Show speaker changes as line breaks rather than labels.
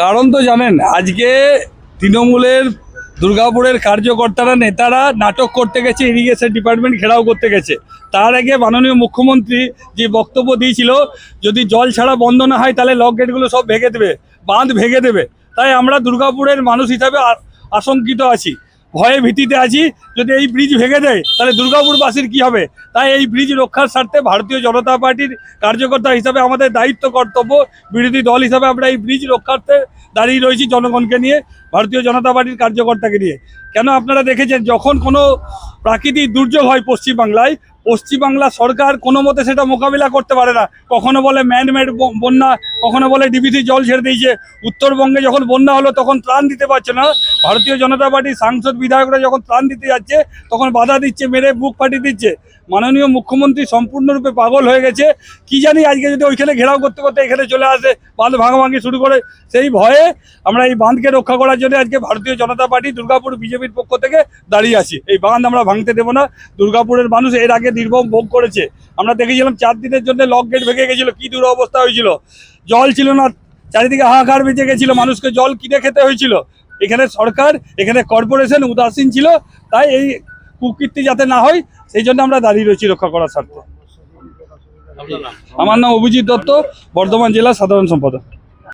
কারণ তো জানেন, আজকে তৃণমূলের দুর্গাপুরের কার্যকর্তারা, নেতারা নাটক করতে গেছে ইরিগেশন ডিপার্টমেন্ট ঘেরাও করতে গেছে। তার আগে মাননীয় মুখ্যমন্ত্রী যে বক্তব্য দিয়েছিল, যদি জল ছাড়া বন্ধ না হয়, তাহলে লক গেটগুলো সব ভেঙে দেবে, বাঁধ ভেঙে দেবে। তাই আমরা দুর্গাপুরের মানুষ হিসাবে আশঙ্কিত আছি। ভয়ে ভীতিতে আছি, যদি এই ব্রিজ ভেঙে দেয়, তাহলে দুর্গাপুরবাসীর কি হবে? তাই এই ব্রিজ রক্ষার স্বার্থে ভারতীয় জনতা পার্টির কার্যকর্তা হিসাবে আমাদের দায়িত্ব, কর্তব্য, বিরোধী দল হিসাবে আমরা এই ব্রিজ রক্ষার্থে দাঁড়িয়ে রয়েছি জনগণকে নিয়ে, ভারতীয় জনতা পার্টির কার্যকর্তাকে নিয়ে। কেন আপনারা দেখেছেন, যখন কোনো প্রাকৃতিক দুর্যোগ হয় পশ্চিমবাংলায় পশ্চিমবাংলা সরকার কোনো মতে সেটা মোকাবিলা করতে পারে না। কখনো বলে ম্যানমেড বন্যা, কখনো বলে ডিবিসি জল ছেড়ে দিয়েছে। উত্তরবঙ্গে যখন বন্যা হলো তখন ত্রাণ দিতে পারছে না। ভারতীয় জনতা পার্টির সাংসদ বিধায়করা যখন ত্রাণ দিতে যাচ্ছে, তখন বাধা দিচ্ছে, মেরে বুক ফাটিয়ে দিচ্ছে। মাননীয় মুখ্যমন্ত্রী সম্পূর্ণরূপে পাগল হয়ে গেছে। কি জানি আজকে যদি ওইখানে ঘেরাও করতে করতে এখানে চলে আসে, বাঁধ ভাঙাভাঙি শুরু করে। সেই ভয়ে আমরা এই বাঁধকে রক্ষা করার জন্য আজকে ভারতীয় জনতা পার্টি দুর্গাপুর বিজেপির পক্ষ থেকে দাঁড়িয়ে আছি। এই বাঁধ আমরা ভাঙতে দেবো না। দুর্গাপুরের মানুষ এর আগে নির্মম ভোগ করেছে। আমরা দেখেছিলাম চার দিনের জন্য লক গেট ভেঙে গেছিল কি দুরবস্থা হয়েছিল। জল ছিল না চারিদিকে হাহাকার বেঁচে গেছিল মানুষকে জল কিনে খেতে হয়েছিল। এখানে সরকার এখানে কর্পোরেশন উদাসীন ছিল তাই এই কুকীর্তি যাতে না হয় সেই জন্য আমরা দাঁড়িয়ে রয়েছি রক্ষা করার স্বার্থে। আমার নাম অভিজিৎ দত্ত বর্ধমান জেলার সাধারণ সম্পাদক।